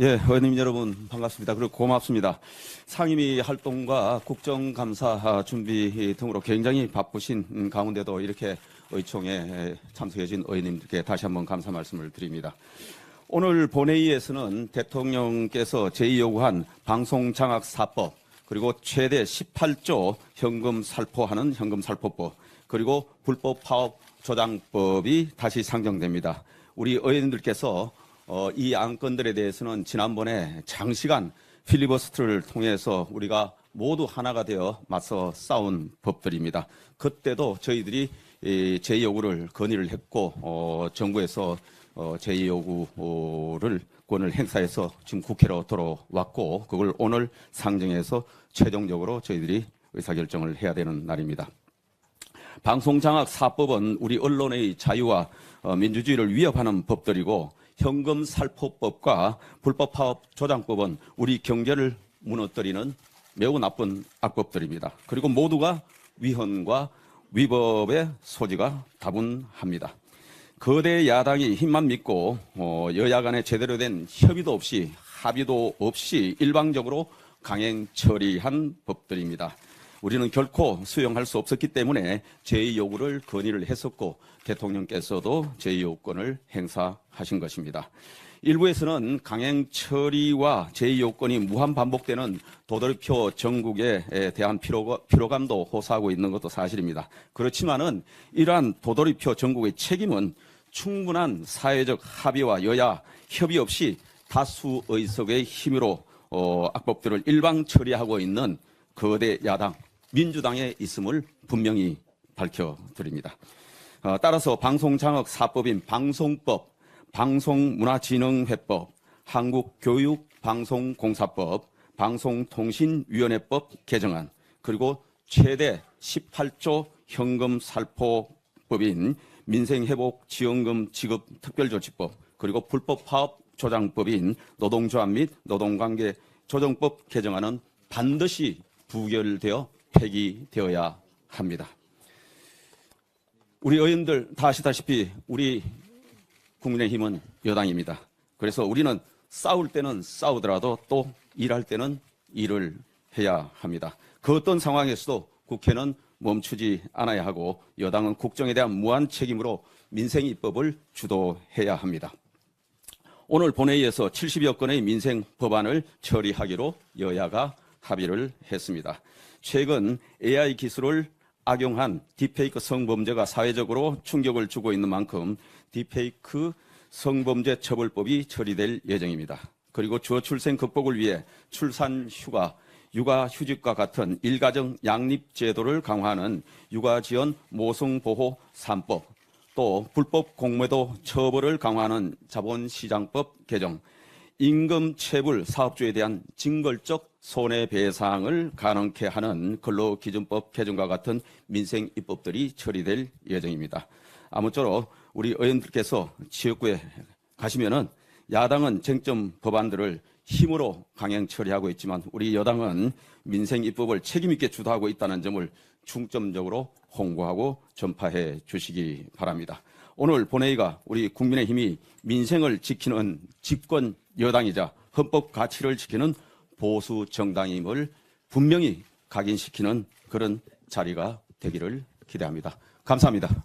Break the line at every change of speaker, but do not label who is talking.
예, 의원님 여러분 반갑습니다. 그리고 고맙습니다. 상임위 활동과 국정감사 준비 등으로 굉장히 바쁘신 음, 가운데도 이렇게 의총에 참석해주신 의원님들께 다시 한번 감사 말씀을 드립니다. 오늘 본회의에서는 대통령께서 제2요구한 방송장악사법 그리고 최대 18조 현금 살포하는 현금 살포법 그리고 불법 파업 조장법이 다시 상정됩니다. 우리 의원님들께서 어, 이 안건들에 대해서는 지난번에 장시간 필리버스트를 통해서 우리가 모두 하나가 되어 맞서 싸운 법들입니다. 그때도 저희들이 이 제2요구를 건의를 했고 어, 정부에서 어, 제2요구를 권을 행사해서 지금 국회로 돌아왔고 그걸 오늘 상정해서 최종적으로 저희들이 의사결정을 해야 되는 날입니다. 방송장악 사법은 우리 언론의 자유와 어, 민주주의를 위협하는 법들이고 현금 살포법과 불법 파업 조장법은 우리 경제를 무너뜨리는 매우 나쁜 악법들입니다. 그리고 모두가 위헌과 위법의 소지가 다분합니다. 거대 야당이 힘만 믿고 어, 여야 간에 제대로 된 협의도 없이 합의도 없이 일방적으로 강행 처리한 법들입니다. 우리는 결코 수용할 수 없었기 때문에 제2요구를 건의를 했었고 대통령께서도 제2요건을 행사하신 것입니다. 일부에서는 강행 처리와 제2요건이 무한 반복되는 도돌표 정국에 대한 피로, 피로감도 호소하고 있는 것도 사실입니다. 그렇지만은 이러한 도돌이표 정국의 책임은 충분한 사회적 합의와 여야 협의 없이 다수 의석의 힘으로 어, 악법들을 일방 처리하고 있는 거대 야당 민주당에 있음을 분명히 밝혀드립니다. 어, 따라서 방송장악 사법인 방송법, 방송문화진흥회법, 한국교육방송공사법, 방송통신위원회법 개정안, 그리고 최대 18조 현금 살포법인 민생회복지원금 지급 특별조치법, 그리고 불법 파업 조장법인 노동조합 및 노동관계 조정법 개정안은 반드시 부결되어 폐기되어야 합니다. 우리 의원들 다 아시다시피 우리 국민의힘은 여당입니다. 그래서 우리는 싸울 때는 싸우더라도 또 일할 때는 일을 해야 합니다. 그 어떤 상황에서도 국회는 멈추지 않아야 하고 여당은 국정에 대한 무한 책임으로 민생 입법을 주도해야 합니다. 오늘 본회의에서 70여 건의 민생 법안을 처리하기로 여야가 합의를 했습니다. 최근 AI 기술을 악용한 딥페이크 성범죄가 사회적으로 충격을 주고 있는 만큼 딥페이크 성범죄 처벌법이 처리될 예정입니다. 그리고 저출생 극복을 위해 출산 휴가, 육아 휴직과 같은 일가정 양립 제도를 강화하는 육아 지원 모성 보호 3법, 또 불법 공매도 처벌을 강화하는 자본시장법 개정, 임금 체불 사업주에 대한 징벌적 손해배상을 가능케 하는 근로기준법 개정과 같은 민생 입법들이 처리될 예정입니다. 아무쪼록 우리 의원들께서 지역구에 가시면은 야당은 쟁점 법안들을 힘으로 강행 처리하고 있지만 우리 여당은 민생 입법을 책임 있게 주도하고 있다는 점을 중점적으로 홍보하고 전파해 주시기 바랍니다. 오늘 본회의가 우리 국민의 힘이 민생을 지키는 집권 여당이자 헌법 가치를 지키는 보수 정당임을 분명히 각인시키는 그런 자리가 되기를 기대합니다. 감사합니다.